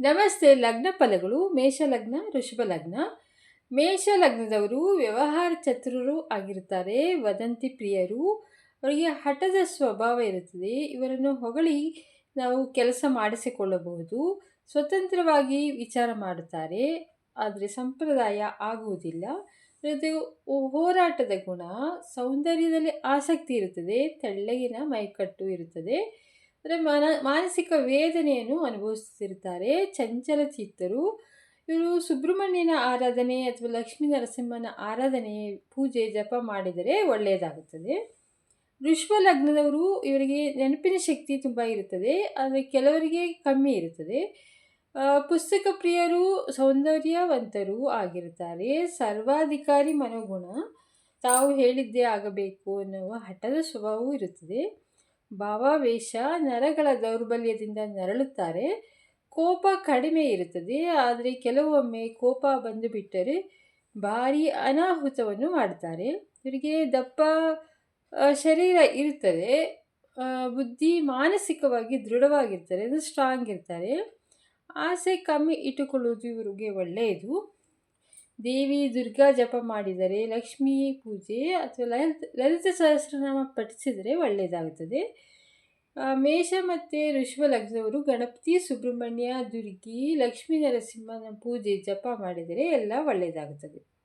ನಮಸ್ತೆ, ಲಗ್ನ ಫಲಗಳು ಮೇಷ ಲಗ್ನ ಮೇಷ ಲಗ್ನದವರು ವ್ಯವಹಾರ ಚತುರರು ಆಗಿರುತ್ತಾರೆ, ವದಂತಿ ಪ್ರಿಯರು. ಅವರಿಗೆ ಹಠದ ಸ್ವಭಾವ ಇರುತ್ತದೆ. ಇವರನ್ನು ಹೊಗಳಿ ನಾವು ಕೆಲಸ ಮಾಡಿಸಿಕೊಳ್ಳಬಹುದು, ಸ್ವತಂತ್ರವಾಗಿ ವಿಚಾರ ಮಾಡುತ್ತಾರೆ. ಆದರೆ ಸಂಪ್ರದಾಯ ಆಗುವುದಿಲ್ಲ. ಇದು ಹೋರಾಟದ ಗುಣ. ಸೌಂದರ್ಯದಲ್ಲಿ ಆಸಕ್ತಿ ಇರುತ್ತದೆ. ತೆಳ್ಳಗಿನ ಮೈಕಟ್ಟು ಇರುತ್ತದೆ. ಅಂದರೆ ಮನ, ಮಾನಸಿಕ ವೇದನೆಯನ್ನು ಅನುಭವಿಸುತ್ತಿರುತ್ತಾರೆ ಚಂಚಲ ಚಿತ್ತರು ಇವರು ಸುಬ್ರಹ್ಮಣ್ಯನ ಆರಾಧನೆ ಅಥವಾ ಲಕ್ಷ್ಮೀ ನರಸಿಂಹನ ಆರಾಧನೆ ಪೂಜೆ, ಜಪ ಮಾಡಿದರೆ ಒಳ್ಳೆಯದಾಗುತ್ತದೆ. ಋಷಭ ಲಗ್ನದವರು ಇವರಿಗೆ ನೆನಪಿನ ಶಕ್ತಿ ತುಂಬ ಇರುತ್ತದೆ, ಆದರೆ ಕೆಲವರಿಗೆ ಕಮ್ಮಿ ಇರುತ್ತದೆ. ಪುಸ್ತಕ ಪ್ರಿಯರು ಸೌಂದರ್ಯವಂತರು ಆಗಿರುತ್ತಾರೆ. ಸರ್ವಾಧಿಕಾರಿ ಮನೋಗುಣ, ತಾವು ಹೇಳಿದ್ದೇ ಆಗಬೇಕು ಅನ್ನುವ ಹಠದ ಸ್ವಭಾವವೂ ಇರುತ್ತದೆ. ಭಾವಾವೇಶ ನರಗಳ ದೌರ್ಬಲ್ಯದಿಂದ ನರಳುತ್ತಾರೆ. ಕೋಪ ಕಡಿಮೆ ಇರುತ್ತದೆ, ಆದರೆ ಕೆಲವೊಮ್ಮೆ ಕೋಪ ಬಂದು ಬಿಟ್ಟರೆ ಭಾರಿ ಅನಾಹುತವನ್ನು ಮಾಡ್ತಾರೆ. ಇವರಿಗೆ ದಪ್ಪ ಶರೀರ ಇರುತ್ತದೆ ಬುದ್ಧಿ ಮಾನಸಿಕವಾಗಿ ದೃಢವಾಗಿರ್ತಾರೆ, ಅದು ಸ್ಟ್ರಾಂಗ್ ಇರ್ತಾರೆ. ಆಸೆ ಕಮ್ಮಿ ಇಟ್ಟುಕೊಳ್ಳುವುದು ಇವರಿಗೆ ಒಳ್ಳೆಯದು. ದೇವಿ ದುರ್ಗಾ ಜಪ ಮಾಡಿದರೆ ಲಕ್ಷ್ಮೀ ಪೂಜೆ ಅಥವಾ ಲಲಿತ ಲಲಿತ ಸಹಸ್ರನಾಮ ಪಠಿಸಿದರೆ ಒಳ್ಳೆಯದಾಗುತ್ತದೆ. ಮೇಷ ಮತ್ತು ಋಷಭ ಲಗ್ನವರು ಗಣಪತಿ, ಸುಬ್ರಹ್ಮಣ್ಯ, ದುರ್ಗಿ, ಲಕ್ಷ್ಮೀ ನರಸಿಂಹನ ಪೂಜೆ, ಜಪ ಮಾಡಿದರೆ ಎಲ್ಲ ಒಳ್ಳೆಯದಾಗುತ್ತದೆ.